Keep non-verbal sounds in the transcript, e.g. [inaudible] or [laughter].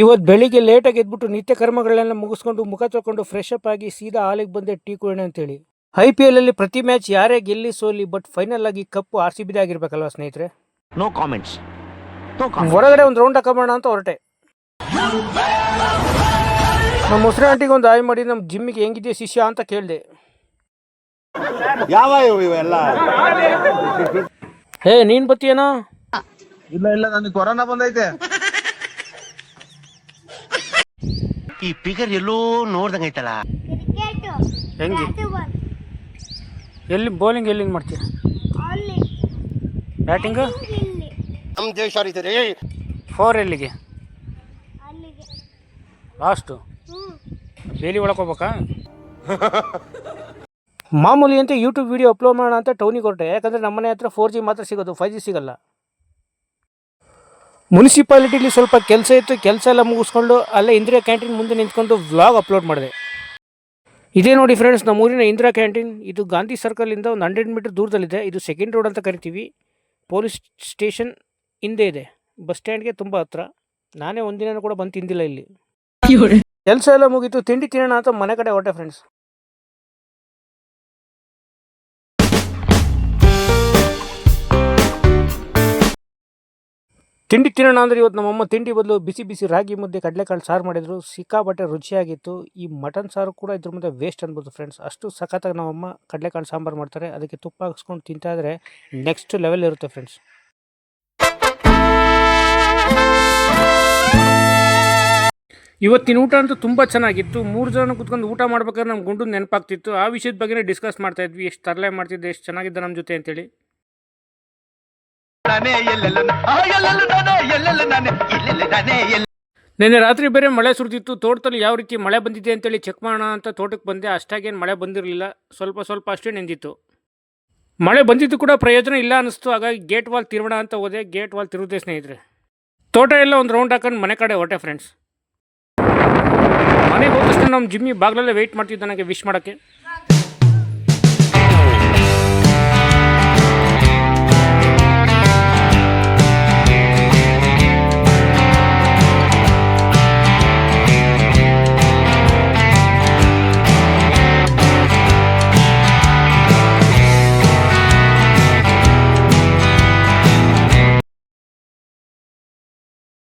ಇವತ್ತು ಬೆಳಿಗ್ಗೆ ಲೇಟಾಗಿ ಎದ್ಬಿಟ್ಟು ನಿತ್ಯ ಕರ್ಮಗಳನ್ನೆಲ್ಲ ಮುಗಿಸ್ಕೊಂಡು ಮುಖ ತೊಳ್ಕೊಂಡು ಫ್ರೆಶ್ ಅಪ್ ಆಗಿ ಸೀದಾ ಹಾಲಿಗೆ ಬಂದೆ ಟೀ ಕುಡಿಯೋಣ ಅಂತೇಳಿ. ಐ ಪಿ ಎಲ್ ಅಲ್ಲಿ ಪ್ರತಿ ಮ್ಯಾಚ್ ಯಾರೇ ಗೆಲ್ಲಿ ಸೋಲಿ ಬಟ್ ಫೈನಲ್ ಆಗಿ ಕಪ್ಪು ಆರ್ ಸಿ ಬಿದೇ ಆಗಿರ್ಬೇಕಲ್ವಾ ಸ್ನೇಹಿತರೆ? ನೋ ಕಾಮೆಂಟ್ಸ್ ನೋ ಕಾಮೆಂಟ್ಸ್ ಹೊರಗಡೆ ಒಂದು ರೌಂಡ್ ಹಾಕೋಣ ಅಂತ ಹೊರಟೆ. ನಮ್ಮ ಮೊಸರು ಆಂಟಿಗೆ ಒಂದು ಆಯ್ ಮಾಡಿ ನಮ್ಮ ಜಿಮ್ಮಿಗೆ ಹೆಂಗಿದೆ ಶಿಷ್ಯ ಅಂತ ಕೇಳಿದೆ. ಯಾವ ಇವೆಲ್ಲ? ಹೇ ನೀನ್ ಬತ್ತೀಯನೋ? ಇಲ್ಲ ಇಲ್ಲ ನನಗೆ ಕೊರೋನಾ ಬಂದೈತೆ. ಈ ಫಿಗರ್ ಎಲ್ಲೋ ನೋಡ್ದಂಗೈತಲ್ಲ ಹೆಂಗೆ? ಎಲ್ಲಿ ಬೌಲಿಂಗ್ ಎಲ್ಲಿಂದ ಮಾಡ್ತೀರ? ಬ್ಯಾಟಿಂಗು ನಮ್ ದೇಶ ರೀ ಫೋರ್ ಎಲ್ಲಿಗೆ? ಲಾಸ್ಟು ಬೇಲಿ ಒಳಗೆ ಹೋಗ್ಬೇಕಾ? [laughs] ಮಾಮೂಲಿ ಅಂತ ಯೂಟ್ಯೂಬ್ ವಿಡಿಯೋ ಅಪ್ಲೋಡ್ ಮಾಡೋಣ ಅಂತ ಟೌನಿಗೆ ಹೊರಟೆ. ಯಾಕಂದರೆ ನಮ್ಮನೆ ಹತ್ರ ಫೋರ್ ಜಿ ಮಾತ್ರ ಸಿಗೋದು ಫೈವ್ ಜಿ ಸಿಗಲ್ಲ. ಮುನ್ಸಿಪಾಲಿಟಿಲಿ ಸ್ವಲ್ಪ ಕೆಲಸ ಇತ್ತು ಕೆಲಸ ಎಲ್ಲ ಮುಗಿಸ್ಕೊಂಡು ಅಲ್ಲೇ ಇಂದಿರಾ ಕ್ಯಾಂಟೀನ್ ಮುಂದೆ ನಿಂತ್ಕೊಂಡು ವ್ಲಾಗ್ ಅಪ್ಲೋಡ್ ಮಾಡಿದೆ. ಇದೇ ನೋಡಿ ಫ್ರೆಂಡ್ಸ್ ನಮ್ಮ ಊರಿನ ಇಂದಿರಾ ಕ್ಯಾಂಟೀನ್ ಇದು ಗಾಂಧಿ ಸರ್ಕಲಿಂದ ಒಂದು ಹಂಡ್ರೆಡ್ ಮೀಟರ್ ದೂರದಲ್ಲಿದೆ ಇದು ಸೆಕೆಂಡ್ ರೋಡ್ ಅಂತ ಕರಿತೀವಿ. ಪೊಲೀಸ್ ಸ್ಟೇಷನ್ ಹಿಂದೆ ಇದೆ ಬಸ್ ಸ್ಟ್ಯಾಂಡ್ಗೆ ತುಂಬ ಹತ್ರ. ನಾನೇ ಒಂದಿನ ಕೂಡ ಬಂದು ತಿಂದಿಲ್ಲ ಇಲ್ಲಿ. ಕೆಲಸ ಎಲ್ಲ ಮುಗೀತು ತಿಂಡಿ ತಿನ್ನೋಣ ಅಂತ ಮನೆ ಕಡೆ ಹೊಟ್ಟೆ ಫ್ರೆಂಡ್ಸ್ ತಿಂಡಿ ತಿನ್ನೋಣ ಅಂದರೆ ಇವತ್ತು ನಮ್ಮಮ್ಮ ತಿಂಡಿ ಬದಲು ಬಿಸಿ ಬಿಸಿ ರಾಗಿ ಮುದ್ದೆ, ಕಡಲೆಕಾಳು ಸಾರು ಮಾಡಿದ್ರು. ಸಿಕ್ಕಾಪಟ್ಟೆ ರುಚಿಯಾಗಿತ್ತು. ಈ ಮಟನ್ ಸಾರು ಕೂಡ ಇದ್ರ ಮುಂದೆ ವೇಸ್ಟ್ ಅನ್ಬೋದು ಫ್ರೆಂಡ್ಸ್ ಅಷ್ಟು ಸಖತ್ತಾಗಿ ನಮ್ಮಮ್ಮ ಕಡಲೆಕಾಳು ಸಾಂಬಾರು ಮಾಡ್ತಾರೆ. ಅದಕ್ಕೆ ತುಪ್ಪ ಹಾಕ್ಸ್ಕೊಂಡು ತಿಂತಾಯಿದ್ರೆ ನೆಕ್ಸ್ಟ್ ಲೆವೆಲ್ ಇರುತ್ತೆ ಫ್ರೆಂಡ್ಸ್ ಇವತ್ತಿನ ಊಟ ಅಂತೂ ತುಂಬ ಚೆನ್ನಾಗಿತ್ತು. ಮೂರು ಜನ ಕುತ್ಕೊಂಡು ಊಟ ಮಾಡ್ಬೇಕಾದ್ರೆ ನಮ್ಮ ಗುಂಡು ನೆನಪಾಗ್ತಿತ್ತು. ಆ ವಿಷಯದ ಬಗ್ಗೆನೇ ಡಿಸ್ಕಸ್ ಮಾಡ್ತಾ ಇದ್ವಿ. ಎಷ್ಟು ತರಲೆ ಮಾಡ್ತಿದ್ದೆ, ಎಷ್ಟು ಚೆನ್ನಾಗಿದ್ದ ನಮ್ಮ ಜೊತೆ ಅಂತೇಳಿ. ನಿನ್ನೆ ರಾತ್ರಿ ಬೇರೆ ಮಳೆ ಸುರಿದಿತ್ತು. ತೋಟದಲ್ಲಿ ಯಾವ ರೀತಿ ಮಳೆ ಬಂದಿದೆ ಅಂತೇಳಿ ಚೆಕ್ ಮಾಡೋಣ ಅಂತ ತೋಟಕ್ಕೆ ಬಂದೆ. ಅಷ್ಟಾಗೇನು ಮಳೆ ಬಂದಿರಲಿಲ್ಲ. ಸ್ವಲ್ಪ ಸ್ವಲ್ಪ ಅಷ್ಟೇ ನೆಂದಿತ್ತು ಮಳೆ ಬಂದಿದ್ದು ಕೂಡ ಪ್ರಯೋಜನ ಇಲ್ಲ ಅನ್ನಿಸ್ತು. ಹಾಗಾಗಿ ಗೇಟ್ ವಾಲ್ ತಿರುವಣ ಅಂತ ಹೋದೆ. ಗೇಟ್ ವಾಲ್ ತಿರುವುದೇ ಸ್ನೇಹಿತರೆ. ತೋಟ ಎಲ್ಲ ಒಂದು ರೌಂಡ್ ಹಾಕೊಂಡು ಮನೆ ಕಡೆ ಹೊಟ್ಟೆ ಫ್ರೆಂಡ್ಸ್ ಮನೆಗೆ ಹೋದಷ್ಟು ನಮ್ಮ ಜಿಮ್ಮಿ ಬಾಗಿಲಲ್ಲೇ ವೆಯ್ಟ್ ಮಾಡ್ತಿದ್ದೆ ನನಗೆ ವಿಶ್ ಮಾಡೋಕ್ಕೆ.